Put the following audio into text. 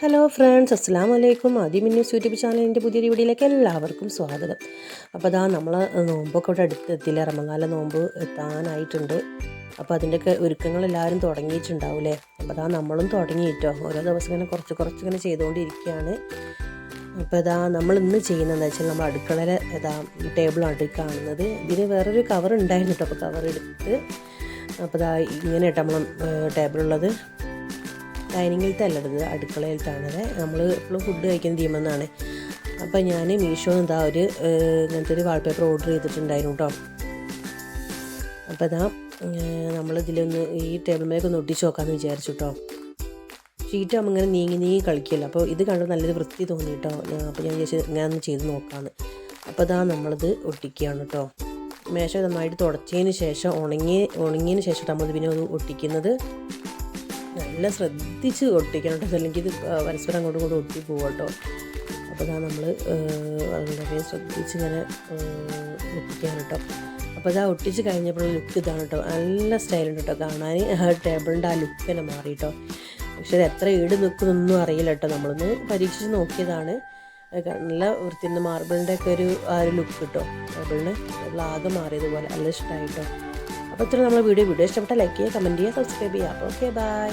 Hello friends അസ്സാം വലൈക്കും ആദ്യം ന്യൂസ് യൂട്യൂബ് ചാനലിന്റെ പുതിയ വീഡിയോയിലേക്ക് എല്ലാവർക്കും സ്വാഗതം. അപ്പോൾ അതാ നമ്മൾ നോമ്പൊക്കെ ഇവിടെ അടുത്തെത്തിയില്ല റമനാല നോമ്പ് എത്താനായിട്ടുണ്ട്. അപ്പോൾ അതിന്റെയൊക്കെ ഒരുക്കങ്ങൾ എല്ലാവരും തുടങ്ങിയിട്ടുണ്ടാവില്ലേ അപ്പോൾ അതാ നമ്മളും തുടങ്ങിയിട്ടോ? ഓരോ ദിവസം ഇങ്ങനെ കുറച്ച് കുറച്ച് ഇങ്ങനെ ചെയ്തുകൊണ്ടിരിക്കുകയാണ്. അപ്പോൾ ഇതാ നമ്മൾ ഇന്ന് ചെയ്യുന്നതെന്ന് വെച്ചാൽ നമ്മൾ അടുക്കളയിലെ ഇതാ ടേബിളാണ് കാണുന്നത്. ഇതിന് വേറൊരു കവർ ഉണ്ടായിരുന്നു കേട്ടോ. അപ്പോൾ കവർ എടുത്ത് അപ്പോൾ ഇതാ ഇങ്ങനെ കേട്ടോ നമ്മൾ ടേബിളുള്ളത് ഡൈനിങ്ങിലത്തെ അല്ലത് അടുക്കളയിലത്താണത് നമ്മൾ എപ്പോഴും ഫുഡ് കഴിക്കുന്ന തീമെന്നാണ് അപ്പോൾ ഞാൻ മീഷോ എന്താ ഒരു ഇങ്ങനത്തെ ഒരു വാൾപേപ്പർ ഓർഡർ ചെയ്തിട്ടുണ്ടായിരുന്നു കേട്ടോ അപ്പോൾ ഇതാ നമ്മളിതിലൊന്ന് ഈ ടേബിൾ മേലേക്ക് ഒന്ന് ഒട്ടിച്ച് നോക്കാമെന്ന് വിചാരിച്ചു കേട്ടോ ഷീറ്റ് ആകുമ്പോൾ ഇങ്ങനെ നീങ്ങി നീങ്ങി കളിക്കില്ല അപ്പോൾ ഇത് കണ്ട് നല്ലൊരു വൃത്തി തോന്നി കേട്ടോ അപ്പോൾ ഞാൻ വിചാരിച്ചു ഇങ്ങനെ ഒന്ന് ചെയ്ത് നോക്കാമെന്ന് അപ്പോൾ ഇതാ നമ്മളിത് ഒട്ടിക്കുകയാണ് കേട്ടോ മേശ നന്നായിട്ട് തുടച്ചതിന് ശേഷം ഉണങ്ങി ഉണങ്ങിയതിന് ശേഷം നമ്മൾ പിന്നെ ഒന്ന് ഒട്ടിക്കുന്നത്. നല്ല ശ്രദ്ധിച്ച് ഒട്ടിക്കണം കേട്ടോ. അല്ലെങ്കിൽ ഇത് പരസ്പരം അങ്ങോട്ടും ഇങ്ങോട്ടും ഒട്ടി പോകും കേട്ടോ. അപ്പോൾ ഇതാ നമ്മൾ വളരെ ശ്രദ്ധിച്ച് ഇങ്ങനെ ഒട്ടിക്കാൻ കേട്ടോ. അപ്പോൾ ഇതാ ഒട്ടിച്ച് കഴിഞ്ഞപ്പോഴുള്ള ലുക്ക് ഇതാണ് കേട്ടോ. നല്ല സ്റ്റൈലുണ്ട് കേട്ടോ. കാണാൻ ടേബിളിന്റെ ആ ലുക്ക് തന്നെ മാറി കേട്ടോ. പക്ഷേ ഇത് എത്ര ഈട് നിൽക്കുന്നൊന്നും അറിയില്ല കേട്ടോ. നമ്മളൊന്ന് പരീക്ഷിച്ച് നോക്കിയതാണ്. അത് നല്ല വൃത്തിന്റെ മാർബിളിന്റെ ഒക്കെ ഒരു ആ ഒരു ലുക്ക് കിട്ടും. ടേബിളിന് ആകെ മാറിയതുപോലെ. നല്ല ഇഷ്ടമായി കേട്ടോ. അപ്പോൾ ഇത്ര നമ്മൾ വീഡിയോ. വീഡിയോ ഇഷ്ടപ്പെട്ട ലൈക്ക് ചെയ്യുക കമന്റ് ചെയ്യുക സബ്സ്ക്രൈബ് ചെയ്യുക. അപ്പോൾ ഓക്കെ ബൈ